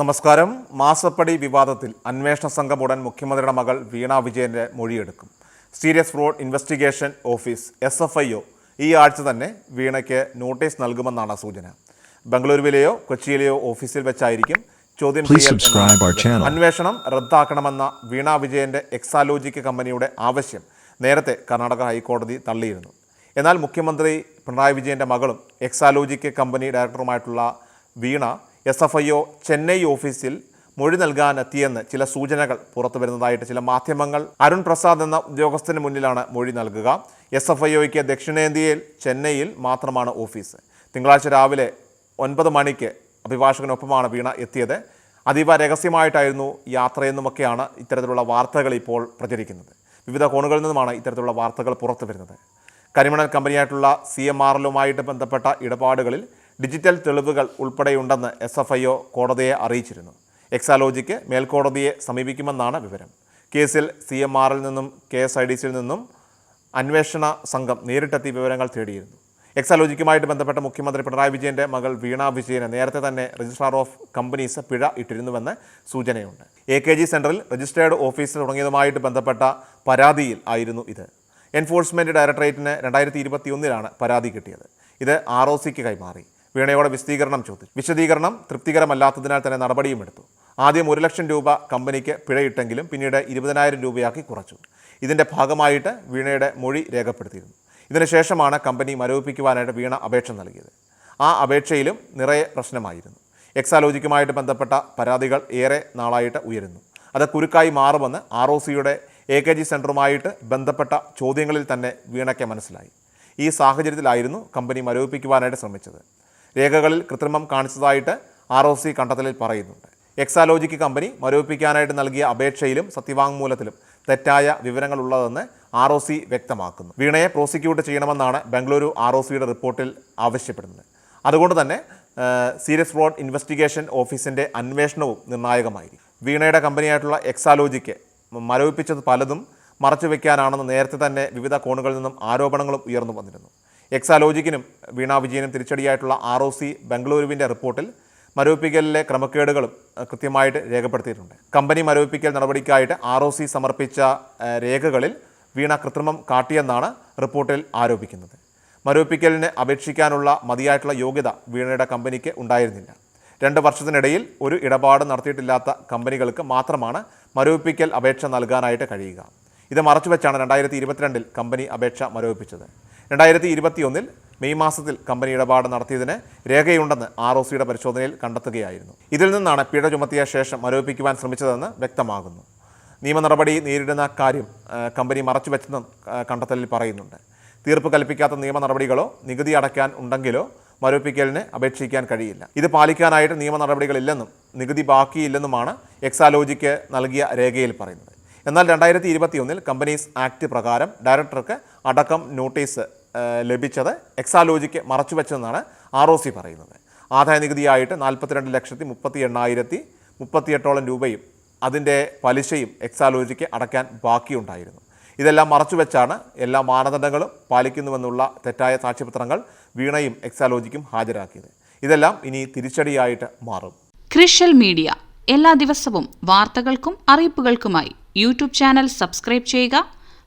നമസ്കാരം. മാസപ്പടി വിവാദത്തിൽ അന്വേഷണ സംഘം ഉടൻ മുഖ്യമന്ത്രിയുടെ മകൾ വീണ വിജയന്റെ മൊഴിയെടുക്കും. Serious fraud investigation office S F I O ഈ ആഴ്ച തന്നെ വീണയ്ക്ക് നോട്ടീസ് നൽകുമെന്നാണ് സൂചന. ബംഗളൂരുവിലെയോ കൊച്ചിയിലെയോ ഓഫീസിൽ വെച്ചായിരിക്കും ചോദ്യം ചെയ്യൽ. അന്വേഷണം റദ്ദാക്കണമെന്ന വീണ വിജയന്റെ എക്സാലോജിക്ക് കമ്പനിയുടെ ആവശ്യം നേരത്തെ കർണാടക ഹൈക്കോടതി തള്ളിയിരുന്നു. എന്നാൽ മുഖ്യമന്ത്രി പിണറായി വിജയന്റെ മകളും Exalogic company ഡയറക്ടറുമായിട്ടുള്ള Veena S F I O Chennai ഓഫീസിൽ മൊഴി നൽകാനെത്തിയെന്ന് ചില സൂചനകൾ പുറത്തു വരുന്നതായിട്ട് ചില മാധ്യമങ്ങൾ അരുൺ പ്രസാദ് എന്ന ഉദ്യോഗസ്ഥന് മുന്നിലാണ് മൊഴി നൽകുക. എസ് എഫ് ഐ ഒയ്ക്ക് ദക്ഷിണേന്ത്യയിൽ ചെന്നൈയിൽ മാത്രമാണ് ഓഫീസ്. തിങ്കളാഴ്ച രാവിലെ ഒൻപത് മണിക്ക് അഭിഭാഷകനൊപ്പമാണ് വീണ എത്തിയത്. അതീവ രഹസ്യമായിട്ടായിരുന്നു യാത്രയെന്നുമൊക്കെയാണ് ഇത്തരത്തിലുള്ള വാർത്തകൾ ഇപ്പോൾ പ്രചരിക്കുന്നത്. വിവിധ കോണുകളിൽ നിന്നുമാണ് ഇത്തരത്തിലുള്ള വാർത്തകൾ പുറത്തു വരുന്നത്. കരിമണൽ കമ്പനിയായിട്ടുള്ള സി എം ആർ എല്ലുമായിട്ട് ബന്ധപ്പെട്ട ഇടപാടുകളിൽ ഡിജിറ്റൽ തെളിവുകൾ ഉൾപ്പെടെയുണ്ടെന്ന് എസ് എഫ് ഐ ഒ കോടതിയെ അറിയിച്ചിരുന്നു. എക്സാലോജിക്ക് മേൽക്കോടതിയെ സമീപിക്കുമെന്നാണ് വിവരം. കേസിൽ സി എം ആറിൽ നിന്നും കെ എസ് ഐ ഡി സിയിൽ നിന്നും അന്വേഷണ സംഘം നേരിട്ടെത്തി വിവരങ്ങൾ തേടിയിരുന്നു. എക്സാലോജിക്കുമായിട്ട് ബന്ധപ്പെട്ട മുഖ്യമന്ത്രി പിണറായി വിജയന്റെ മകൾ വീണ വിജയന് നേരത്തെ തന്നെ രജിസ്ട്രാർ ഓഫ് കമ്പനീസ് പിഴ ഇട്ടിരുന്നുവെന്ന് സൂചനയുണ്ട്. എ കെ ജി സെന്ററിൽ രജിസ്ട്രേർഡ് ഓഫീസ് തുടങ്ങിയതുമായിട്ട് ബന്ധപ്പെട്ട പരാതിയിൽ ആയിരുന്നു ഇത്. എൻഫോഴ്സ്മെന്റ് ഡയറക്ടറേറ്റിന് രണ്ടായിരത്തി ഇരുപത്തി ഒന്നിലാണ് പരാതി കിട്ടിയത്. ഇത് ആർ ഒ സിക്ക് കൈമാറി. വീണയോടെ വിശദീകരണം ചോദിച്ചു വിശദീകരണം തൃപ്തികരമല്ലാത്തതിനാൽ തന്നെ നടപടിയും എടുത്തു. ആദ്യം ഒരു ലക്ഷം രൂപ കമ്പനിക്ക് പിഴയിട്ടെങ്കിലും പിന്നീട് ഇരുപതിനായിരം രൂപയാക്കി കുറച്ചു. ഇതിന്റെ ഭാഗമായിട്ട് വീണയുടെ മൊഴി രേഖപ്പെടുത്തിയിരുന്നു. ഇതിനുശേഷമാണ് കമ്പനി മരവിപ്പിക്കുവാനായിട്ട് വീണ അപേക്ഷ നൽകിയത്. ആ അപേക്ഷയിലും നിറയെ പ്രശ്നമായിരുന്നു. എക്സാലോജിക്കുമായിട്ട് ബന്ധപ്പെട്ട പരാതികൾ ഏറെ നാളായിട്ട് ഉയരുന്നു. അത് കുരുക്കായി മാറുമെന്ന് ആർ ഒ സിയുടെ എ കെ ജി സെന്ററുമായിട്ട് ബന്ധപ്പെട്ട ചോദ്യങ്ങളിൽ തന്നെ വീണയ്ക്ക് മനസ്സിലായി. ഈ സാഹചര്യത്തിലായിരുന്നു കമ്പനി മരവിപ്പിക്കുവാനായിട്ട് ശ്രമിച്ചത്. രേഖകളിൽ കൃത്രിമം കാണിച്ചതായിട്ട് ആർ ഒ സി കണ്ടെത്തലിൽ പറയുന്നുണ്ട്. എക്സാലോജിക്ക് കമ്പനി മരവിപ്പിക്കാനായിട്ട് നൽകിയ അപേക്ഷയിലും സത്യവാങ്മൂലത്തിലും തെറ്റായ വിവരങ്ങളുള്ളതെന്ന് ആർ ഒ സി വ്യക്തമാക്കുന്നു. വീണയെ പ്രോസിക്യൂട്ട് ചെയ്യണമെന്നാണ് ബംഗളൂരു ആർ ഒ സിയുടെ റിപ്പോർട്ടിൽ ആവശ്യപ്പെടുന്നത്. അതുകൊണ്ട് തന്നെ സീരിയസ് ഫ്രോഡ് ഇൻവെസ്റ്റിഗേഷൻ ഓഫീസിന്റെ അന്വേഷണവും നിർണായകമായിരിക്കും. വീണയുടെ കമ്പനിയായിട്ടുള്ള എക്സാലോജിക്ക് മരവിപ്പിച്ചത് പലതും മറച്ചുവെക്കാനാണെന്ന് നേരത്തെ തന്നെ വിവിധ കോണുകളിൽ നിന്നും ആരോപണങ്ങളും ഉയർന്നു വന്നിരുന്നു. എക്സാലോജിക്കിനും വീണ വിജയനും തിരിച്ചടിയായിട്ടുള്ള ആർ ഒ സി ബംഗളൂരുവിന്റെ റിപ്പോർട്ടിൽ മരവിപ്പിക്കലിലെ ക്രമക്കേടുകളും കൃത്യമായിട്ട് രേഖപ്പെടുത്തിയിട്ടുണ്ട്. കമ്പനി മരവിപ്പിക്കൽ നടപടിക്കായിട്ട് ആർ ഒ സി സമർപ്പിച്ച രേഖകളിൽ വീണ കൃത്രിമം കാട്ടിയെന്നാണ് റിപ്പോർട്ടിൽ ആരോപിക്കുന്നത്. മരവിപ്പിക്കലിന് അപേക്ഷിക്കാനുള്ള മതിയായിട്ടുള്ള യോഗ്യത വീണയുടെ കമ്പനിക്ക് ഉണ്ടായിരുന്നില്ല. രണ്ട് വർഷത്തിനിടയിൽ ഒരു ഇടപാട് നടത്തിയിട്ടില്ലാത്ത കമ്പനികൾക്ക് മാത്രമാണ് മരവിപ്പിക്കൽ അപേക്ഷ നൽകാനായിട്ട് കഴിയുക. ഇത് മറച്ചുവെച്ചാണ് രണ്ടായിരത്തി ഇരുപത്തിരണ്ടിൽ കമ്പനി അപേക്ഷ മരവിപ്പിച്ചത്. രണ്ടായിരത്തി ഇരുപത്തിയൊന്നിൽ മെയ് മാസത്തിൽ കമ്പനി ഇടപാട് നടത്തിയതിന് രേഖയുണ്ടെന്ന് ആർ ഒ സിയുടെ പരിശോധനയിൽ കണ്ടെത്തുകയായിരുന്നു. ഇതിൽ നിന്നാണ് പിഴ ചുമത്തിയ ശേഷം മരവിപ്പിക്കുവാൻ ശ്രമിച്ചതെന്ന് വ്യക്തമാകുന്നു. നിയമ നടപടി നേരിടുന്ന കാര്യം കമ്പനി മറച്ചുവെച്ചെന്ന് കണ്ടെത്തലിൽ പറയുന്നുണ്ട്. തീർപ്പ് കൽപ്പിക്കാത്ത നിയമ നടപടികളോ നികുതി അടയ്ക്കാൻ ഉണ്ടെങ്കിലോ മരവിപ്പിക്കലിന് അപേക്ഷിക്കാൻ കഴിയില്ല. ഇത് പാലിക്കാനായിട്ട് നിയമ നടപടികളില്ലെന്നും നികുതി ബാക്കിയില്ലെന്നുമാണ് എക്സാലോജിക്ക് നൽകിയ രേഖയിൽ പറയുന്നത്. എന്നാൽ രണ്ടായിരത്തി ഇരുപത്തിയൊന്നിൽ കമ്പനീസ് ആക്ട് പ്രകാരം ഡയറക്ടർക്ക് അടക്കം നോട്ടീസ് ലഭിച്ചത് എക്സാലോജിക്ക് മറച്ചുവെച്ചെന്നാണ് ആർ ഒ സി പറയുന്നത്. ആദായ നികുതിയായിട്ട് നാൽപ്പത്തിരണ്ട് ലക്ഷത്തി മുപ്പത്തി എണ്ണായിരത്തി മുപ്പത്തിയെട്ടോളം രൂപയും അതിന്റെ പലിശയും എക്സാലോജിക്ക് അടയ്ക്കാൻ ബാക്കിയുണ്ടായിരുന്നു. ഇതെല്ലാം മറച്ചുവെച്ചാണ് എല്ലാ മാനദണ്ഡങ്ങളും പാലിക്കുന്നുവെന്നുള്ള തെറ്റായ സാക്ഷ്യപത്രങ്ങൾ വീണയും എക്സാലോജിക്കും ഹാജരാക്കിയത്. ഇതെല്ലാം ഇനി തിരിച്ചടിയായിട്ട് മാറും. ക്രിഷ്യൽ മീഡിയ എല്ലാ ദിവസവും വാർത്തകൾക്കും അറിയിപ്പുകൾക്കുമായി യൂട്യൂബ് ചാനൽ സബ്സ്ക്രൈബ് ചെയ്യുക.